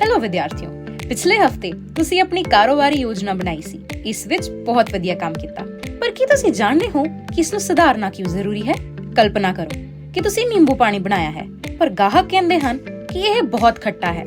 Hello ਵਿਦਿਆਰਥੀਓ, ਪਿਛਲੇ ਹਫ਼ਤੇ ਤੁਸੀਂ ਆਪਣੀ ਕਾਰੋਬਾਰੀ ਯੋਜਨਾ ਬਣਾਈ ਸੀ। ਇਸ ਵਿੱਚ ਬਹੁਤ ਵਧੀਆ ਕੰਮ ਕੀਤਾ। ਪਰ ਕੀ ਤੁਸੀਂ ਜਾਣਦੇ ਹੋ ਕਿ ਇਸ ਨੂੰ ਸੁਧਾਰਨਾ ਕਿਉਂ ਜ਼ਰੂਰੀ ਹੈ? ਕਲਪਨਾ ਕਰੋ ਕਿ ਤੁਸੀਂ ਨਿੰਬੂ ਪਾਣੀ ਬਣਾਇਆ ਹੈ, ਪਰ ਗਾਹਕ ਕਹਿੰਦੇ ਹਨ ਕਿ ਇਹ ਬਹੁਤ ਖੱਟਾ ਹੈ।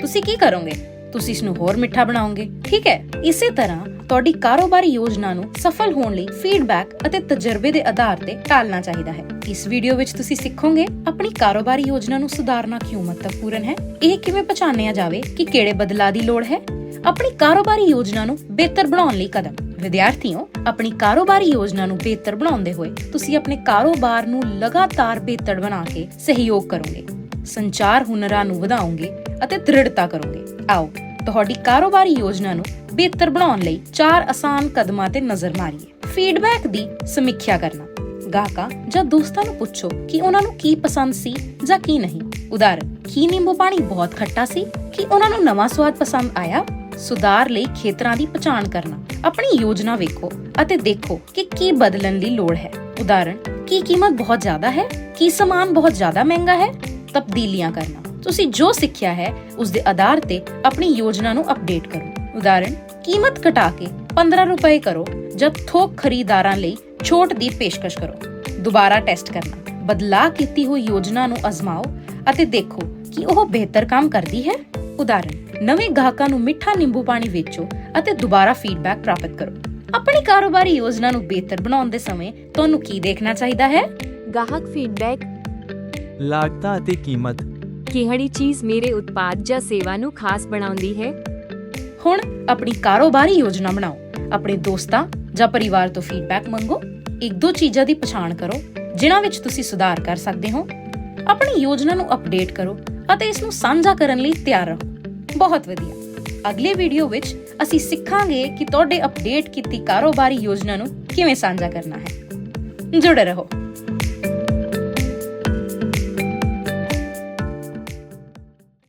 ਤੁਸੀਂ ਕੀ ਕਰੋਗੇ? ਤੁਸੀਂ ਇਸ ਨੂੰ ਹੋਰ ਮਿੱਠਾ ਬਣਾਓਗੇ। ਠੀਕ ਹੈ, ਇਸੇ ਤਰ੍ਹਾਂ ਤੁਹਾਡੀ ਕਾਰੋਬਾਰੀ ਯੋਜਨਾ ਨੂੰ ਸਫਲ ਹੋਣ ਲਈ ਫੀਡਬੈਕ ਅਤੇ ਤਜਰਬੇ ਦੇ ਆਧਾਰ ਤੇ ਢਾਲਣਾ ਚਾਹੀਦਾ ਹੈ। ਇਸ ਵੀਡੀਓ ਵਿੱਚ ਤੁਸੀਂ ਸਿੱਖੋਗੇ ਆਪਣੀ ਕਾਰੋਬਾਰੀ ਯੋਜਨਾ ਨੂੰ ਸੁਧਾਰਨਾ ਕਿਉਂ ਮਹੱਤਵਪੂਰਨ ਹੈ? ਇਹ ਕਿਵੇਂ ਪਛਾਣਿਆ ਜਾਵੇ ਕਿ ਕਿਹੜੇ ਬਦਲਾਅ ਦੀ ਲੋੜ ਹੈ? ਆਪਣੀ ਕਾਰੋਬਾਰੀ ਯੋਜਨਾ ਨੂੰ ਬਿਹਤਰ ਬਣਾਉਣ ਲਈ ਕਦਮ। ਵਿਦਿਆਰਥੀਓ, ਆਪਣੀ ਕਾਰੋਬਾਰੀ ਯੋਜਨਾ ਨੂੰ ਬਿਹਤਰ ਬਣਾਉਂਦੇ ਹੋਏ ਤੁਸੀਂ ਆਪਣੇ ਕਾਰੋਬਾਰ ਨੂੰ ਲਗਾਤਾਰ ਬਿਹਤਰ ਬਣਾ ਕੇ ਸਹਿਯੋਗ ਕਰੋਗੇ। ਸੰਚਾਰ ਹੁਨਰਾਂ ਨੂੰ ਵਧਾਓਗੇ ਅਤੇ ਦ੍ਰਿੜਤਾ ਕਰੋਗੇ। ਆਓ, ਤੁਹਾਡੀ ਕਾਰੋਬਾਰੀ ਯੋਜਨਾ ਨੂੰ ਬਿਹਤਰ ਬਣਾਉਣ ਲਈ ਚਾਰ ਆਸਾਨ ਕਦਮਾਂ ਤੇ ਨਜ਼ਰ ਮਾਰੀਏ। ਫੀਡਬੈਕ ਦੀ ਸਮੀਖਿਆ ਕਰਨਾ। ਗਾਹਕਾਂ ਜਾਂ ਦੋਸਤਾਂ ਨੂੰ ਪੁੱਛੋ ਕਿ ਉਹਨਾਂ ਨੂੰ ਕੀ ਪਸੰਦ ਸੀ ਜਾਂ ਕੀ ਨਹੀਂ। ਉਦਾਹਰਨ ਕੀ ਨਿੰਬੂ ਪਾਣੀ ਬਹੁਤ ਖੱਟਾ ਸੀ, ਕਿ ਉਹਨਾਂ ਨੂੰ ਨਵਾਂ ਸਵਾਦ ਪਸੰਦ ਆਇਆ? ਸੁਧਾਰ ਲਈ ਖੇਤਰਾਂ ਦੀ ਪਛਾਣ ਕਰਨਾ, ਆਪਣੀ ਯੋਜਨਾ ਵੇਖੋ ਅਤੇ ਦੇਖੋ ਕਿ ਕੀ ਬਦਲਣ ਦੀ ਲੋੜ ਹੈ। ਉਦਾਹਰਨ, ਕੀ ਕੀਮਤ ਬਹੁਤ ਜ਼ਿਆਦਾ ਹੈ, ਕੀ ਸਮਾਨ ਬਹੁਤ ਜ਼ਿਆਦਾ ਮਹਿੰਗਾ ਹੈ? ਤਬਦੀਲੀਆਂ ਕਰਨਾ, ਤੁਸੀਂ ਜੋ ਸਿੱਖਿਆ ਹੈ ਉਸ ਦੇ ਆਧਾਰ ਤੇ ਆਪਣੀ ਯੋਜਨਾ ਨੂੰ ਅਪਡੇਟ ਕਰੋ। ਉਦਾਹਰਨ, ਕੀਮਤ ਘਟਾ ਕੇ 15 ਰੁਪਏ ਕਰੋ ਜਦ ਥੋਕ ਖਰੀਦਾਰਾਂ ਲਈ ਛੋਟ ਦੀ ਪੇਸ਼ਕਸ਼ ਕਰੋ। ਦੁਬਾਰਾ ਟੈਸਟ ਕਰਨਾ ਬਦਲਾਅ ਕੀਤੀ ਹੋਈ ਯੋਜਨਾ ਨੂੰ ਅਜ਼ਮਾਓ ਅਤੇ ਦੇਖੋ ਕਿ ਉਹ ਬਿਹਤਰ ਕੰਮ ਕਰਦੀ ਹੈ। ਉਦਾਹਰਨ ਨਵੇਂ ਗਾਹਕਾਂ ਨੂੰ ਮਿੱਠਾ ਨਿੰਬੂ ਪਾਣੀ ਵੇਚੋ ਅਤੇ ਦੁਬਾਰਾ ਫੀਡਬੈਕ ਪ੍ਰਾਪਤ ਕਰੋ। ਆਪਣੀ ਕਾਰੋਬਾਰੀ ਯੋਜਨਾ ਨੂੰ ਬਿਹਤਰ ਬਣਾਉਣ ਦੇ ਸਮੇਂ ਤੁਹਾਨੂੰ ਕੀ ਦੇਖਣਾ ਚਾਹੀਦਾ ਹੈ? ਗਾਹਕ ਫੀਡਬੈਕ ਲਾਗਤਾਂ ਅਤੇ ਕੀਮਤ। ਕਿਹੜੀ ਚੀਜ਼ ਮੇਰੇ ਉਤਪਾਦ ਜਾਂ ਸੇਵਾ ਨੂੰ ਖਾਸ ਬਣਾਉਂਦੀ ਹੈ? ਹੁਣ ਆਪਣੀ ਕਾਰੋਬਾਰੀ ਯੋਜਨਾ ਬਣਾਓ। ਆਪਣੇ ਦੋਸਤਾਂ ਜਾਂ ਪਰਿਵਾਰ ਤੋਂ ਫੀਡਬੈਕ ਮੰਗੋ, ਇੱਕ ਦੋ ਚੀਜ਼ਾਂ ਦੀ ਪਛਾਣ ਕਰੋ, ਜਿਨ੍ਹਾਂ ਵਿੱਚ ਤੁਸੀਂ ਸੁਧਾਰ ਕਰ ਸਕਦੇ ਹੋ। ਆਪਣੀ ਯੋਜਨਾ ਨੂੰ ਅਪਡੇਟ ਕਰੋ ਅਤੇ ਇਸ ਨੂੰ ਸਾਂਝਾ ਕਰਨ ਲਈ ਤਿਆਰ ਰਹੋ। ਬਹੁਤ ਵਧੀਆ। ਅਗਲੇ ਵੀਡੀਓ ਵਿੱਚ ਅਸੀਂ ਸਿੱਖਾਂਗੇ ਕਿ ਤੁਹਾਡੇ ਅਪਡੇਟ ਕੀਤੀ ਕਾਰੋਬਾਰੀ ਯੋਜਨਾ ਨੂੰ ਕਿਵੇਂ ਸਾਂਝਾ ਕਰਨਾ ਹੈ। ਜੁੜੇ ਰਹੋ।